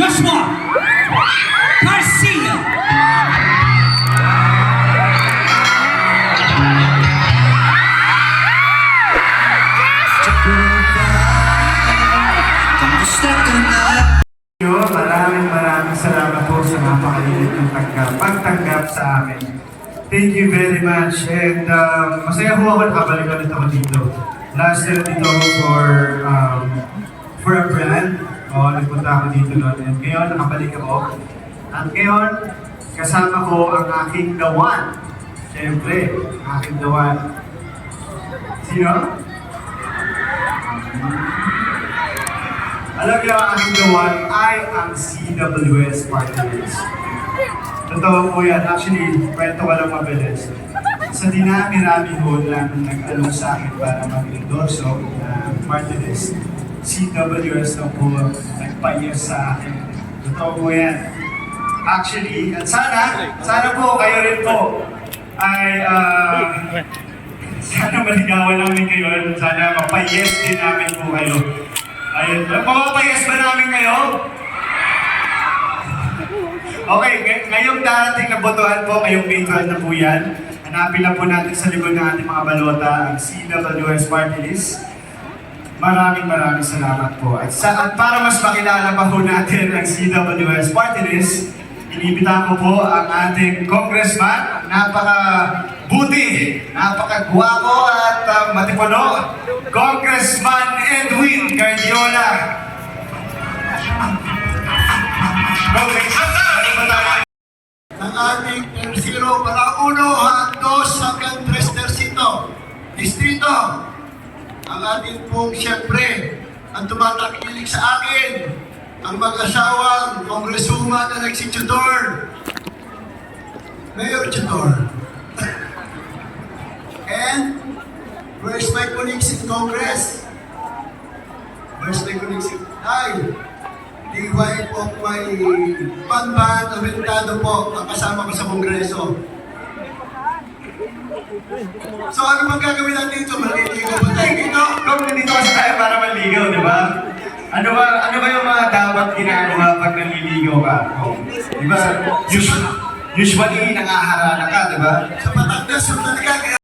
Joshua Garcia. Yo, maraming maraming salamat po sa napakaliit ng tanggap, pagtanggap sa akin. Thank you very much. And um, masaya po ako nakabalik ulit ako dito. Last year dito ako for um, for a brand. O, nagpunta ako dito noon. And ngayon, nakabalik ako. At ngayon, kasama ko ang aking dawan. Siyempre, ang aking dawan. Sino? Alam niyo, ang aking gawan ay ang CWS Party List. Totoo po yan. Actually, kwento ko lang mabilis. Sa dinami-rami ho lang nag-alok sa akin para mag-endorso na list, CWS na po nagpa-yes sa akin. Totoo po yan. Actually, at sana, sana po kayo rin po ay ah, sana maligawan namin kayo. Sana mapayes din namin po kayo. Ayun. Mapapayes ba namin kayo? Okay, ngay- ngayong darating na botohan po, ngayong May 12 na po yan. Hanapin lang po natin sa likod ng ating mga balota ang CWS Party List. Maraming maraming salamat po. At, sa, at para mas makilala pa po natin ang CWS Party List, inibitahan ko po ang ating congressman, napaka buti, napaka guwapo at uh, matipuno, Congressman Edwin Cardiola. Congressman, ano ba tayo? ng ating tercero para uno hanggang hanggang tres. Distrito, ang ating pong siyempre, ang tumatakilig sa akin, ang mag-asawang kongresuman na nagsitudor, Mayor Tudor. And, where's my colleagues in Congress? Where's my colleagues in... Ay, the wife of my panban, Aventado po, ang kasama ko sa Kongreso. So ano bang gagawin natin dito? Maliligo ba tayo dito? Kung nandito kasi tayo para maligaw, di ba? Ano ba ano ba yung mga dapat ginagawa pag naliligaw ka? Oh, di ba? Usually, usually nangaharana ka, di ba? Sa Batangas, talaga, kaya